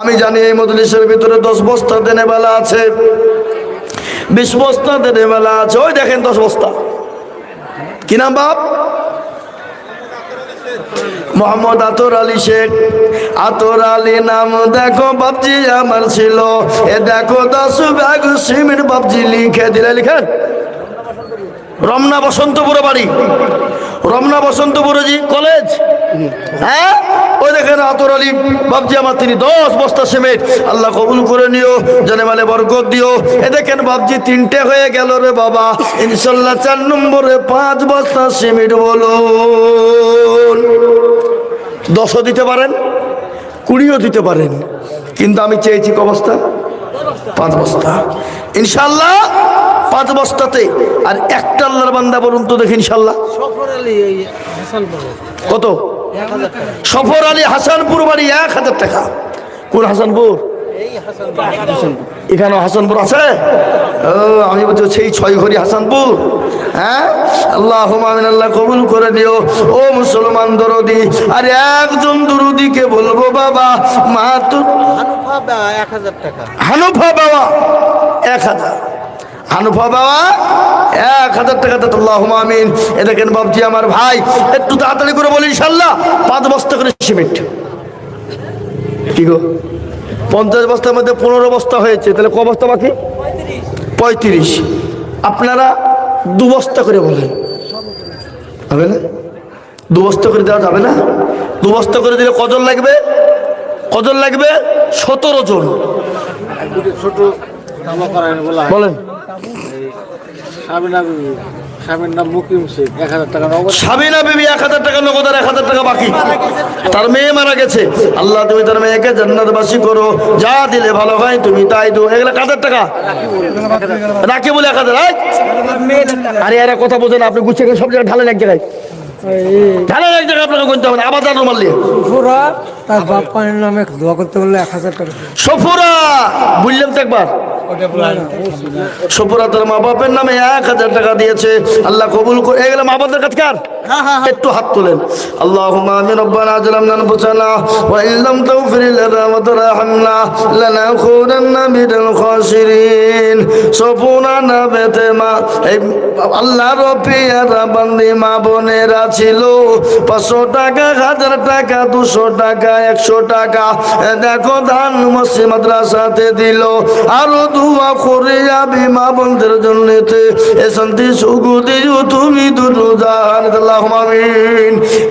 আমি জানি এই মজলিসের ভিতরে দশ বস্তা দেনে বেলা আছে, বিশ বস্তা দেনে বেলা আছে। ওই দেখেন দশ বস্তা। কি নাম বাপ? মোহাম্মদ আতর আলী শেখ। আতর আলী নাম দেখো, বাপজি আমার ছিল। এ দেখো, দশ ব্যাগ সিমেন্ট বাপজি লিখে দিলে, লিখেন। রমনা বসন্তপুরে বাড়ি। রমনা বসন্তপুরে জি কলেজ? হ্যাঁ? ওই দেখেন আতর আলী বাপজি আমার তিনি দশ বস্তা সিমেন্ট। আল্লাহ কবুল করে নিও, জানে মালে বরকত দিও। এ দেখেন বাপজি তিনটে হয়ে গেল রে বাবা। ইনশাল্লাহ চার নম্বরে পাঁচ বস্তা সিমেন্ট বলুন। দশও দিতে পারেন, কুড়িও দিতে পারেন। কিন্তু আমি চেয়েছি ক বস্তা পাঁচ বস্তা। ইনশাল্লাহ পাঁচ বস্তাতে আর একটা আল্লাহর বান্দা বলুন তো দেখি ইনশাল্লাহ সফর আলী এই হাসানপুর কত? সফর আলী হাসানপুর বাড়ি এক হাজার টাকা। কোন হাসানপুর? এই হাসানপুর। আছে? ও আমি বলছি সেই ছয় ঘড়ি হাসানপুর। হ্যাঁ? আল্লাহ আল্লাহ কবুল করে দিও ও মুসলমান দরদি আর একজন দরদিকে বলব বাবা মা তো হানুফা এক হাজার টাকা? হানুফা বাবা এক হাজার। হানুফা বাবা এক হাজার টাকা তো আল্লাহ আমিন। এ দেখেন বাবজি আমার ভাই একটু তাড়াতাড়ি করে বলি ইনশাল্লাহ পাঁচ বস্তা করে সিমেন্ট। কি গো? পঞ্চাশ বস্তার মধ্যে পনেরো বস্তা হয়েছে তাহলে ক বস্তা বাকি? পঁয়ত্রিশ। আপনারা দু বস্তা করে বলেন। হবে না? দু বস্তা করে দেওয়া যাবে না? দু বস্তা করে দিলে কজন লাগবে? কজন লাগবে? সতেরো জন। বলেন। স্বামীর নাম মুকিম শেখ, এক হাজার টাকা নগদ। সাবিনা বিবি, এক হাজার টাকা নগদ আর এক হাজার টাকা বাকি। তার মেয়ে মারা গেছে। আল্লাহ, তুমি তার মেয়েকে জান্নাতবাসী করো। যা দিলে ভালো হয়, তুমি তাই দো এগুলো কাদের টাকা? রাখি বলে, এক হাজার? আরে, এরা কথা বোঝেন আপনি গুছিয়ে সব জায়গায় ঢালেন এক জায়গায়। ঢালেন এক জায়গায় আপনাকে গুনতে হবে আবার জানো মারলে। পুরা তার বাপ পায়ের নামে দোয়া করতে বললে এক হাজার টাকা। সফুরা বুঝলাম তো একবার। সফুরা তার মা বাপের নামে এক হাজার টাকা দিয়েছে আল্লাহ কবুল করে গেলাম মা বাপের কাছে কার? একটু হাত তোলেন। আল্লাহুম্মা আমিন, রব্বানা জালামনা আনফুসানা ওয়া ইন লাম তাগফির লানা ওয়া তারহামনা। লানাকুনান্না মিনাল খাসিরিন। সফুরা না বেতে মা এই আল্লাহ রবিয়ারা বান্দি মা বোনেরা ছিল। পাঁচশো টাকা, হাজার টাকা, দুশো টাকা, একশো টাকা। দেখো, ধান মসি মাদ্রাসাতে দিল। আরও দুয়া করে মা তুমি দুটো আল্লাহ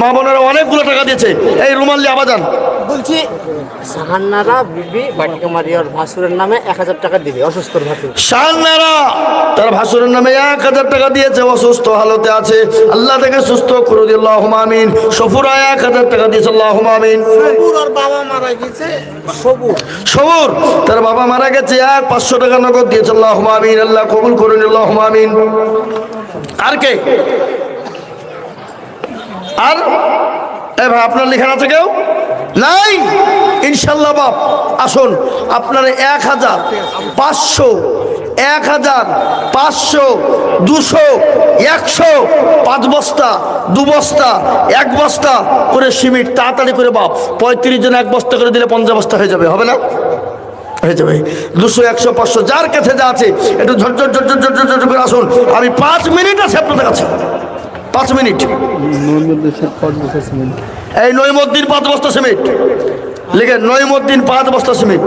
মা বোনেরা অনেকগুলো টাকা দিয়েছে। এই রুমাল্লি আবাজান। বলছি সাহান্নারা বিবি বাটিকামারিয়ার ভাসুরের নামে এক হাজার টাকা দিবে অসুস্থর ভাসুর। শাহানারা তার ভাসুরের নামে এক হাজার টাকা দিয়েছে অসুস্থ হালতে আছে। আল্লাহ থেকে সুস্থ করে দিল আল্লাহ আমিন। সফুরা এক হাজার টাকা দিয়েছে আল্লাহ আমিন। বাবা মারা গেছে সবুর। সবুর তার বাবা মারা গেছে এক পাঁচশো টাকা নগদ দিয়েছে আল্লাহ আমিন। আল্লাহ কবুল করে নিল আল্লাহ আমিন। আর কে? আর, এ ভাই, আপনার লেখান আছে কেউ? নাই? ইনশাল্লাহ বাপ, আসুন, আপনার এক হাজার পাঁচশো, এক হাজার পাঁচশো, দুশো, একশো, পাঁচ বস্তা, দু বস্তা, এক বস্তা করে সিমেন্ট, তাড়াতাড়ি করে বাপ, পঁয়ত্রিশ জন এক বস্তা করে দিলে পঞ্চাশ বস্তা হয়ে যাবে, হবে না? হয়ে যাবে। দুশো, একশো, পাঁচশো, যার কাছে যা আছে, একটু ঝরঝর ঝরঝর ঝরঝর ঝরঝর করে আসুন। আমি পাঁচ মিনিট আছে আপনাদের কাছে। পাঁচ মিনিট। এই নইমুদ্দিন পাঁচ বস্তা সিমেন্ট। লিখে নইমুদ্দিন পাঁচ বস্তা সিমেন্ট।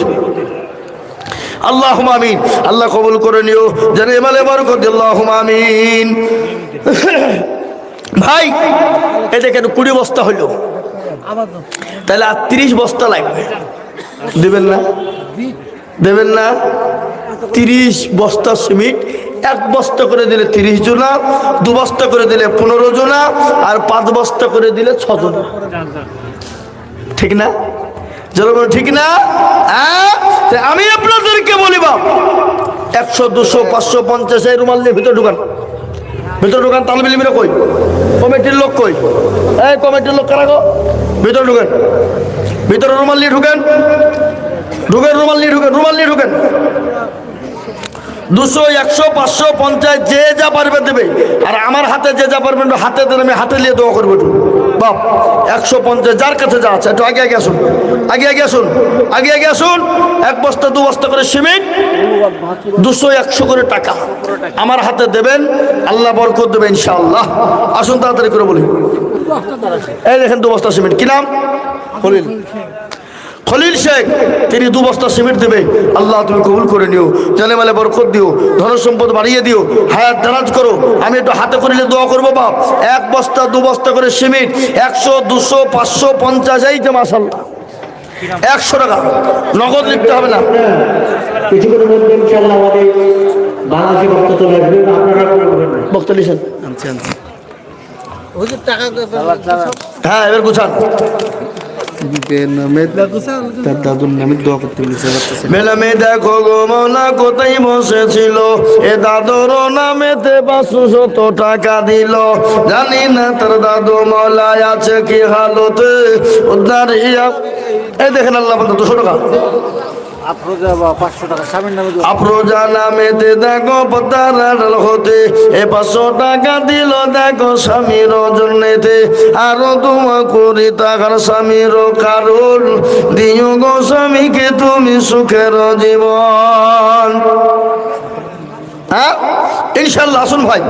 আল্লাহ আমিন। আল্লাহ কবুল করে নিও। যেন এমালে বরকত আল্লাহ আমিন। ভাই এ দেখেন কুড়ি বস্তা হইল তাহলে আর তিরিশ বস্তা লাগবে। দেবেন না? দেবেন না? তিরিশ বস্তা সিমেন্ট এক বস্তা করে দিলে তিরিশ জনা দু বস্তা করে দিলে পনেরো জনা আর পাঁচ বস্তা করে দিলে ছ ছজনা ঠিক না? জনগণ, ঠিক না? হ্যাঁ? আমি আপনাদেরকে বলিব একশো, দুশো, পাঁচশো, পঞ্চাশ, এই রুমাল দিয়ে ভিতরে ঢুকান। ভিতরে ঢুকান তালবিলিমিরা কই? কমিটির লোক কই? এই কমিটির লোক কারা গো? ভিতরে ঢুকেন। ভিতরে রুমাল নিয়ে ঢুকেন। ঢুকেন, রুমাল নিয়ে ঢুকেন, রুমাল নিয়ে ঢুকেন। দুশো, একশো, পাঁচশো, পঞ্চাশ, যে যা পারবে দেবে। আর আমার হাতে যে যা পারবেন হাতে দেন আমি হাতে নিয়ে দোয়া করব। বাপ, একশো, পঞ্চাশ, যার কাছে যা আছে, একটু আগে আগে আসুন। আগে আগে আসুন। আগে আগে আসুন। এক বস্তা, দু বস্তা করে সিমেন্ট, দুশো, একশো করে টাকা। আমার হাতে দেবেন, আল্লাহ বরকত দেবে ইনশাআল্লাহ। আসুন তাড়াতাড়ি করে বলি। এই দেখেন দু বস্তা সিমেন্ট। কি নাম? খলিল। খলিল শেখ তিনি দু বস্তা সিমেন্ট দেবে। আল্লাহ তুমি কবুল করে নিও। জানে মালে বরকত দিও ধন সম্পদ বাড়িয়ে দিও হায়াত দারাজ করো। আমি একটু হাতে করিলে দোয়া করব বাপ। এক বস্তা দু বস্তা করে সিমেন্ট একশো দুশো পাঁচশো পঞ্চাশ এই যে মাসাল একশো টাকা। নগদ লিখতে হবে না। কিছুক্ষণের মধ্যে ইনশাল্লাহ আমাদের বাংলাদেশে বক্তব্য চলে আসবে। আপনারা কোনো করবেন না। বক্তা লিখেন। হুজুর টাকা হ্যাঁ এবার গুছান। তার দাদুর নামে দোয়া করতে মেলামে দেখো গো মৌলা কোথায় বসেছিল এ দাদুর নামেতে পাঁচশো শত টাকা দিল। জানি না তার দাদু মৌলায় আছে কি হালতে। উদ্ধার ইয়া এই দেখেন আল্লাহ দুশো টাকা। আফরোজা নামে নামেতে দেখো পতার হতে, এ পাঁচশো টাকা দিল দেখো স্বামীর জন্যেতে। আরও তোমা করি তাহার স্বামীর কারণ দিও গো স্বামীকে তুমি সুখের জীবন। হ্যাঁ? ইনশাল্লাহ আসুন ভাই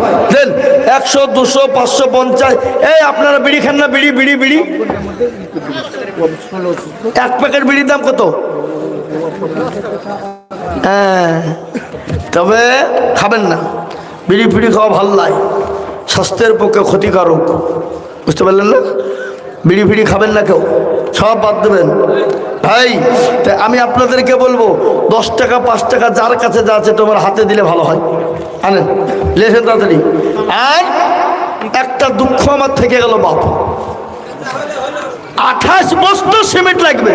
একশো, দুশো, পাঁচশো, পঞ্চাশ। এই আপনারা বিড়ি খান না, বিড়ি বিড়ি বিড়ি? এক প্যাকেট বিড়ির দাম কত? হ্যাঁ তবে খাবেন না। বিড়ি ফিড়ি খাওয়া ভালো লাগে স্বাস্থ্যের পক্ষে ক্ষতিকারক। বুঝতে পারলেন না? বিড়ি ফিড়ি খাবেন না কেউ? সব বাদ দেবেন। ভাই, তা আমি আপনাদেরকে বলব, দশ টাকা, পাঁচ টাকা, যার কাছে যা আছে তোমার হাতে দিলে ভালো হয়। আনেন, লেখেন তাড়াতাড়ি। আর একটা দুঃখ আমার থেকে গেল বাপ। আঠাশ বস্তা সিমেন্ট লাগবে।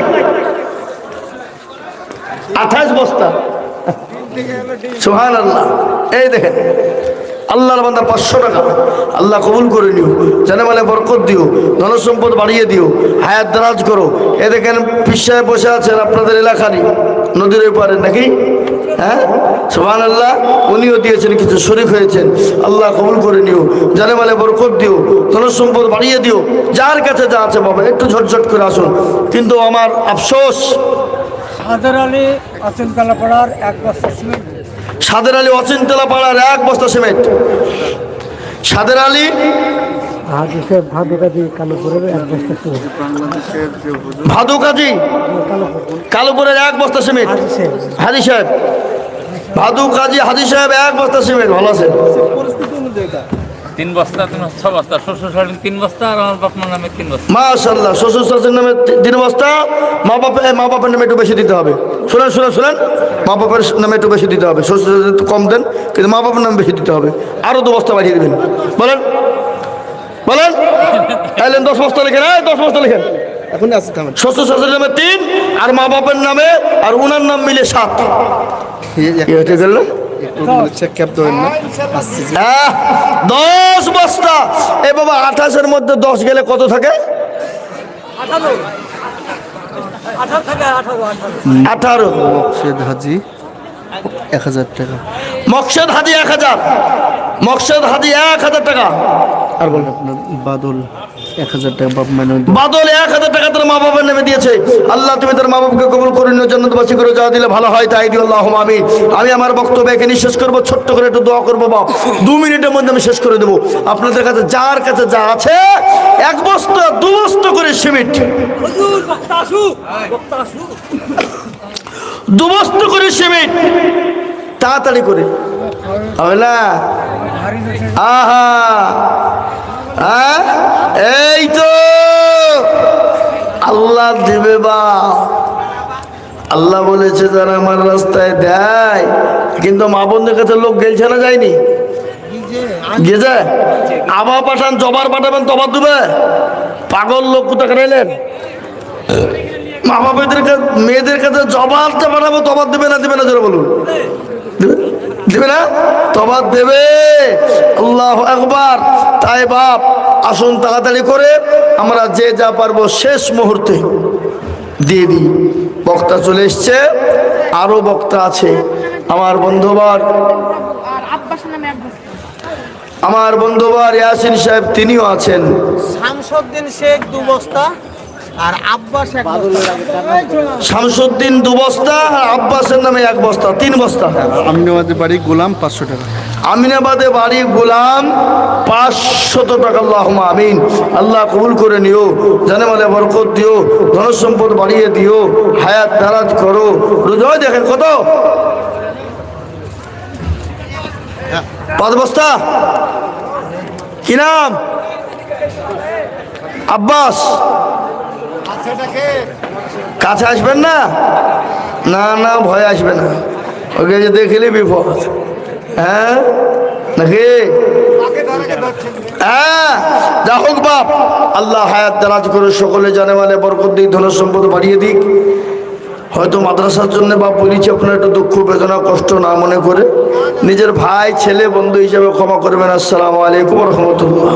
আঠাশ বস্তা। সোহান আল্লাহ এই দেখেন, আল্লাহর বান্দা পাঁচশো টাকা। আল্লাহ কবুল করে নিও জানে মানে বরকত দিও, ধনসম্পদ বাড়িয়ে দিও, হায়াত দারাজ করো। এ দেখেন, পিসায় বসে আছেন আপনাদের এলাকারই নদীর পারে নাকি? হ্যাঁ? সোহান আল্লাহ উনিও দিয়েছেন, কিছু শরিক হয়েছেন। আল্লাহ কবুল করে নিও জানে মানে বরকত দিও, ধনসম্পদ বাড়িয়ে দিও। যার কাছে যা আছে বাবা, একটু ঝটঝট করে আসুন। কিন্তু আমার আফসোস আলী এক বস্তা সিমেন্ট। সাদের আলী অচিন্তলা পাড়ার এক বস্তা সিমেন্ট। সাদের আলী? এক বস্তা সিমেন্ট। ভাদু কাজী কালোপুরের এক বস্তা সিমেন্ট। হাজি সাহেব। ভাদু কাজী হাজি সাহেব এক বস্তা সিমেন্ট। ভালো আছে তিন বস্তা তিন ছ বস্তা শ্বশুর শাশুড়ি তিন বস্তা আর আমার বাপ মার নামে তিন বস্তা। মাশাল্লাহ শ্বশুর শাশুর নামে তিন বস্তা মা বাপে মা বাপের নামে একটু বেশি দিতে হবে। শুনেন শুনেন শুনেন মা বাপের নামে একটু বেশি দিতে হবে। শ্বশুর শাশুড়ি একটু কম দেন কিন্তু মা বাপের নামে বেশি দিতে হবে। আরও দু বস্তা বাড়িয়ে দেবেন। বলেন বলেন তাইলেন দশ বস্তা লিখেন এই দশ বস্তা লিখেন। এখন আছে তেমন শ্বশুর শাশুড়ির নামে তিন আর মা বাপের নামে আর উনার নাম মিলে সাত। হয়েছে গেল। চেক ক্যাপ দেবেন না। দশ বস্তা। এ বাবা আঠাশের মধ্যে দশ গেলে কত থাকে? আঠারো। শেদ হাজি এক হাজার টাকা। মকসেদ হাজি এক হাজার। মকসেদ হাজি এক হাজার টাকা। আর বল আপনার বাদল এক হাজার টাকা মানে মা বাবার নামে দিয়েছে। আল্লাহ তুমি তার মা করে নিও করে, যা দিলে ভালো হয় তাই আমি আমি আমার শেষ করব, ছোট্ট করে একটু দোয়া করব দু মিনিটের মধ্যে আমি শেষ করে দেবো। আপনাদের কাছে যার কাছে যা আছে, এক বস্তা, দু বস্তা করে সিমেন্ট। করে সিমেন্ট। তাড়াতাড়ি করে। না? আহা! হ্যাঁ? এই তো। আল্লাহ দেবে বা। আল্লাহ বলেছে তারা আমার রাস্তায় দেয়, কিন্তু মা বোনদের কাছে লোক গেলছে না যায়নি? গেছে? আবার পাঠান, জবার পাঠাবেন তবার দেবে। পাগল লোক কোথাকে এলেন? মা বাবাদের কাছে মেয়েদের কাছে জবাবটা পাঠাবো তবার দেবে না দেবে না, জোরে বলুন। দেবে? না? তবার দেবে। আল্লাহ একবার তাই বাপ, আসুন তাড়াতাড়ি করে আমরা যে যা পারব শেষ মুহূর্তে দিয়ে দিই। বক্তা চলে এসছে আরও বক্তা আছে। আমার বন্ধুবার আমার বন্ধুবার ইয়াসিন সাহেব তিনিও আছেন। শামসুদ্দিন শেখ দু বস্তা। আর আব্বাস শামসুদ্দিন দু বস্তা আর আব্বাসের নামে এক বস্তা তিন বস্তা। আমনিবাদের বাড়ি গোলাম পাঁচশো টাকা। আমিনাবাদে বাড়ি গোলাম পাঁচশত টাকা আল্লাহ আমিন। আল্লাহ কবুল করে নিও জানে মালে বরকত দিও ধনসম্পদ বাড়িয়ে দিও হায়াত দারাজ করো। রোজয় দেখেন কত? পাঁচ বস্তা। কি নাম? আব্বাস। কাছে আসবেন না? না না ভয় আসবে না। ওকে যে দেখলে বিপদ। হ্যাঁ? নাকি? হ্যাঁ যা হোক বাপ। আল্লাহ হায়াত দারাজ করে সকলে জানে মানে বরকত দিক ধন সম্পদ বাড়িয়ে দিক। হয়তো মাদ্রাসার জন্য বাপ বলেছি আপনার একটু দুঃখ বেদনা কষ্ট না মনে করে। নিজের ভাই ছেলে বন্ধু হিসেবে ক্ষমা করবেন। আসসালামু আলাইকুম রহমতুল্লাহ।